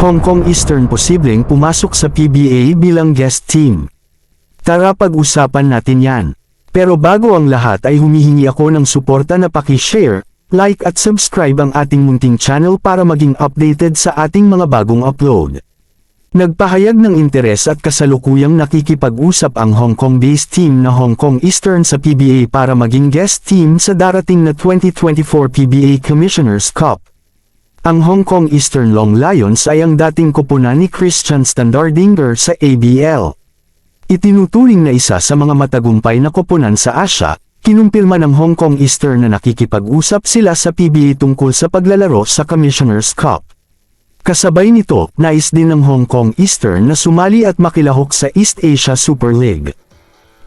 Hong Kong Eastern posibleng pumasok sa PBA bilang guest team. Tara pag-usapan natin yan. Pero bago ang lahat ay humihingi ako ng suporta na paki-share, like at subscribe ang ating munting channel para maging updated sa ating mga bagong upload. Nagpahayag ng interes at kasalukuyang nakikipag-usap ang Hong Kong-based team na Hong Kong Eastern sa PBA para maging guest team sa darating na 2024 PBA Commissioners Cup. Ang Hong Kong Eastern Long Lions ay ang dating koponan ni Christian Standardinger sa ABL. Itinuturing na isa sa mga matagumpay na koponan sa Asia, kinumpirma ng Hong Kong Eastern na nakikipag-usap sila sa PBA tungkol sa paglalaro sa Commissioners Cup. Kasabay nito, nais din ng Hong Kong Eastern na sumali at makilahok sa East Asia Super League.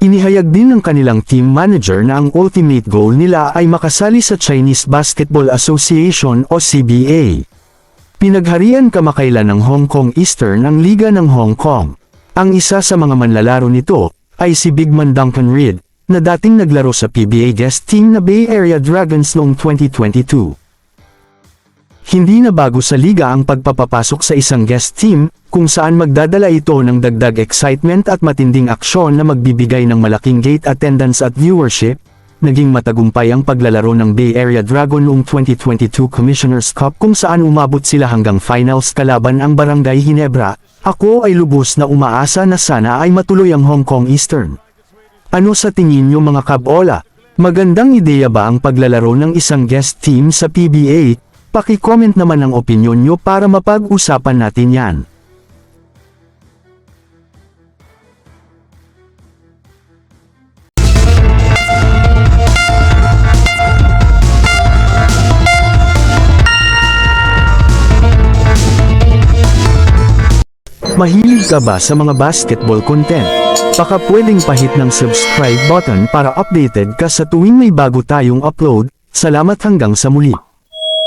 Inihayag din ng kanilang team manager na ang ultimate goal nila ay makasali sa Chinese Basketball Association o CBA. Pinagharian kamakailan ng Hong Kong Eastern ang Liga ng Hong Kong. Ang isa sa mga manlalaro nito ay si Bigman Duncan Reed, na dating naglaro sa PBA guest team na Bay Area Dragons noong 2022. Hindi na bago sa liga ang pagpapapasok sa isang guest team, kung saan magdadala ito ng dagdag excitement at matinding aksyon na magbibigay ng malaking gate attendance at viewership. Naging matagumpay ang paglalaro ng Bay Area Dragon noong 2022 Commissioners Cup kung saan umabot sila hanggang finals kalaban ang Barangay Hinebra. Ako ay lubos na umaasa na sana ay matuloy ang Hong Kong Eastern. Ano sa tingin nyo mga kabola? Magandang ideya ba ang paglalaro ng isang guest team sa PBA? Paki-comment naman ang opinion nyo para mapag-usapan natin yan. Mahilig ka ba sa mga basketball content? Baka pwedeng pahit ng subscribe button para updated ka sa tuwing may bago tayong upload. Salamat hanggang sa muli.